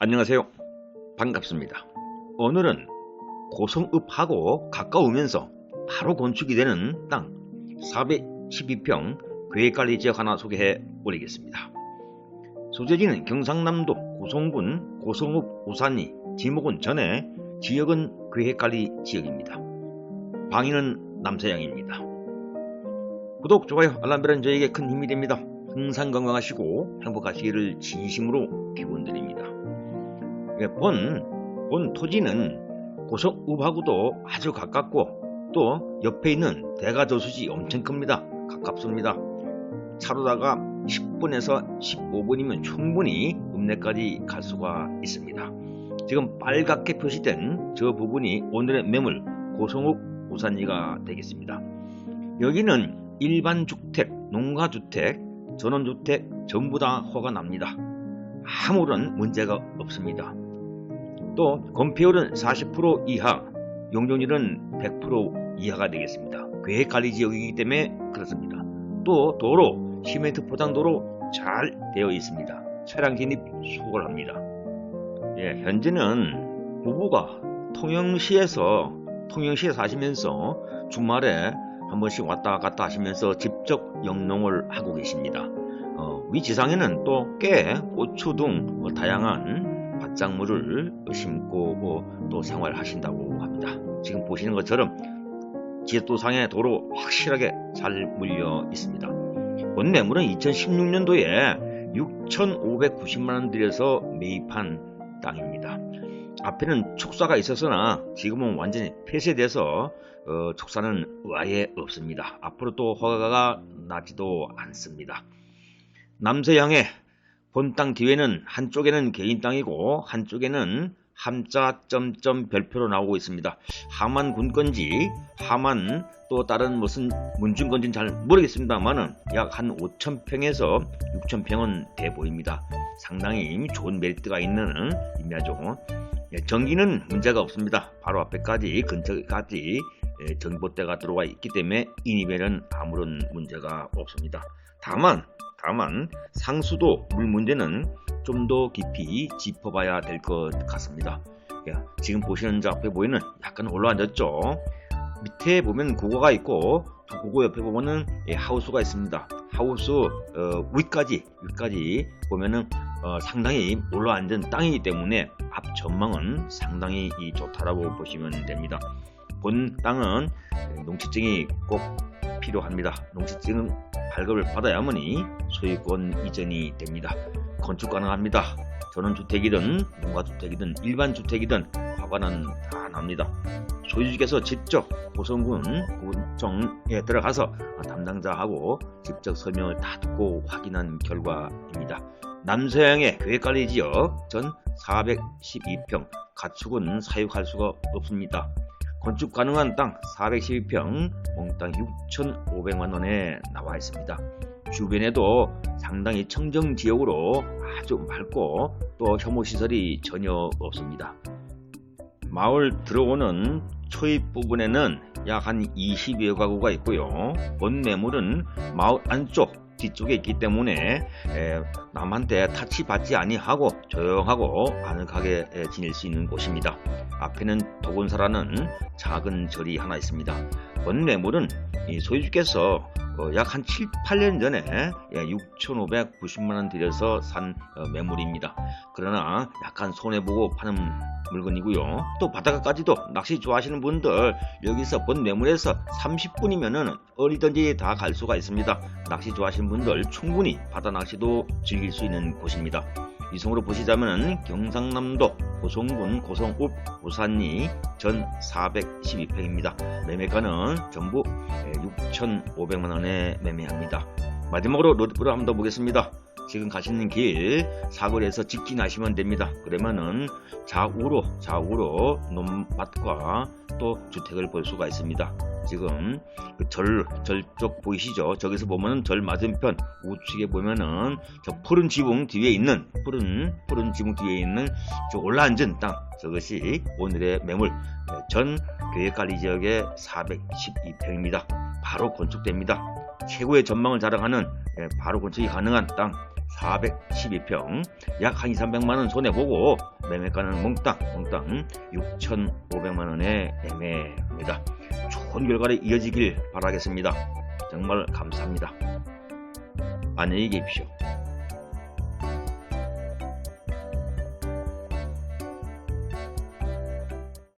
안녕하세요. 반갑습니다. 오늘은 고성읍하고 가까우면서 바로 건축이 되는 땅 412평 계획관리 지역 하나 소개해 올리겠습니다. 소재지는 경상남도 고성군 고성읍 우산리 지목은 전에 지역은 계획관리 지역입니다. 방위는 남서양입니다. 구독, 좋아요, 알람벨은 저에게 큰 힘이 됩니다. 항상 건강하시고 행복하시기를 진심으로 기원드립니다. 예, 본, 본 토지는 고성읍하고도 아주 가깝고 또 옆에 있는 대가저수지 엄청 큽니다. 가깝습니다. 차로다가 10분에서 15분이면 충분히 읍내까지 갈 수가 있습니다. 지금 빨갛게 표시된 저 부분이 오늘의 매물 고성읍 우산리가 되겠습니다. 여기는 일반 주택, 농가주택, 전원주택 전부 다 허가 납니다. 아무런 문제가 없습니다. 또 건폐율은 40% 이하, 용적률은 100% 이하가 되겠습니다. 계획관리지역이기 때문에 그렇습니다. 또 도로, 시멘트 포장도로 잘 되어 있습니다. 차량 진입 수월합니다. 예, 현재는 부부가 통영시에서 통영시에 사시면서 주말에 한 번씩 왔다 갔다 하시면서 직접 영농을 하고 계십니다. 어, 위지상에는 또 깨, 고추 등 뭐 다양한 밭작물을 심고 뭐 또 생활하신다고 합니다. 지금 보시는 것처럼 지도상의 도로 확실하게 잘 물려 있습니다. 본 매물은 2016년도에 6,590만원 들여서 매입한 땅입니다. 앞에는 축사가 있었으나 지금은 완전히 폐쇄돼서 어, 축사는 아예 없습니다. 앞으로 또 허가가 나지도 않습니다. 남서양의 본땅 뒤에는 한쪽에는 개인 땅이고 한쪽에는 함자 점점 별표로 나오고 있습니다. 하만 군 건지 하만 또 다른 무슨 문중 건지는 잘 모르겠습니다만은 약 한 5천 평에서 6천 평은 돼 보입니다. 상당히 좋은 메리트가 있는 임야죠. 예, 전기는 문제가 없습니다. 바로 앞에까지 근처까지 예, 전봇대가 들어와 있기 때문에 인입에는 아무런 문제가 없습니다. 다만 다만 상수도 물 문제는 좀 더 깊이 짚어봐야 될 것 같습니다. 예, 지금 보시는 저 앞에 보이는 약간 올라앉았죠. 밑에 보면 고거가 있고 또 고거 옆에 보면은 예, 하우스가 있습니다. 하우스 어, 위까지 위까지 보면은 어, 상당히 올라앉은 땅이기 때문에 앞 전망은 상당히 이 좋다라고 보시면 됩니다. 본 땅은 농지증이 꼭 필요합니다. 농지증은 발급을 받아야만이 소유권 이전이 됩니다. 건축 가능합니다. 전원주택이든 농가주택이든 일반주택이든 허가는 다 납니다. 소유주께서 직접 고성군 구청에 들어가서 담당자하고 직접 설명을 다 듣고 확인한 결과입니다. 남서양의 계획관리 지역 전 412평 가축은 사육할 수가 없습니다. 건축 가능한 땅 412평 몽땅 6,500만원에 나와 있습니다. 주변에도 상당히 청정 지역으로 아주 맑고 또 혐오 시설이 전혀 없습니다. 마을 들어오는 초입 부분에는 약 한 20여 가구가 있고요. 본 매물은 마을 안쪽 뒤쪽에 있기 때문에 에, 남한테 타치받지 아니하고 조용하고 아늑하게 에, 지낼 수 있는 곳입니다. 앞에는 도곤사라는 작은 절이 하나 있습니다. 이 소유주께서 어, 약 한 7, 8년 전에 예, 6,590만원 들여서 산 어, 매물입니다. 그러나 약간 손해보고 파는 물건이고요. 또 바닷가까지도 낚시 좋아하시는 분들 여기서 본 매물에서 30분이면은 어디든지 다 갈 수가 있습니다. 낚시 좋아하시는 분들 충분히 바다 낚시도 즐길 수 있는 곳입니다. 이성으로 보시자면 경상남도 고성군 고성읍 우산리 전 412평입니다. 매매가는 전부 6,500만원에 매매합니다. 마지막으로 로드프로 한번 더 보겠습니다. 지금 가시는 길 사거리에서 직진하시면 됩니다. 그러면은 좌우로 좌우로 논밭과 또 주택을 볼 수가 있습니다. 지금 그 절, 절쪽 보이시죠? 저기서 보면은 절 맞은편 우측에 보면은 저 푸른 지붕 뒤에 있는 푸른 푸른 지붕 뒤에 있는 저 올라앉은 땅 저것이 오늘의 매물 전 계획관리 지역의 412평입니다. 바로 건축됩니다. 최고의 전망을 자랑하는 바로 건축이 가능한 땅 412평 약 한 2, 300만원 손해보고 매매가는 몽땅 몽땅 6,500만원에 매매합니다. 좋은 결과를 이어지길 바라겠습니다. 정말 감사합니다. 안녕히 계십시오.